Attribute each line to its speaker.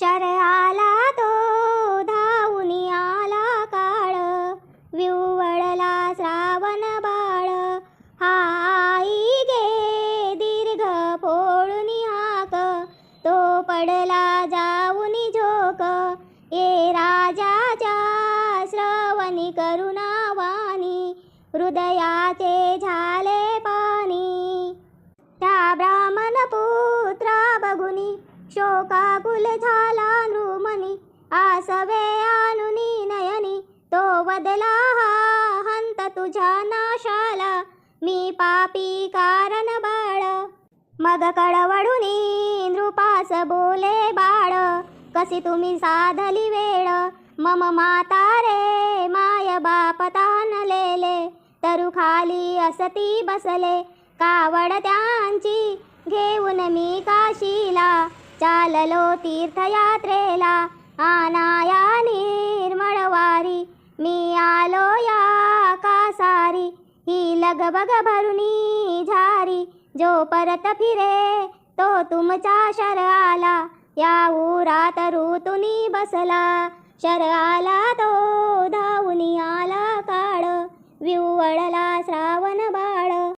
Speaker 1: शर आला तो धावून आला काळ. विवळला श्रावण बाळ. हा आई गे दीर्घ फोडून हाक तो पडला जाऊन झोक. ये राजाच्या श्रवणी करुणावाणी. हृदयाचे झाले पाणी. त्या ब्राह्मण पुत्रा बघुनी शोकाकुल झाला नृमनी आसवे आनुनी नयनी तो बदला हा हंत तुझ्या नाशाला मी पापी कारण बाळ. मग कळवडुनी नृपास बोले बाळ कशी तुम्ही साधली वेळ. मम माता रे माय बाप तानलेले तरु खाली असती बसले. कावड त्यांची घेऊन मी का चाललो तीर्थयात्रेला आनाया निर्मळवारी. मी आलो या कासारी. ही लगबग भरुनी झारी. जो परत फिरे तो तुमचा शर आला या उरात ऋतुनी बसला. शर आला तो धावून आला काळ. विवळला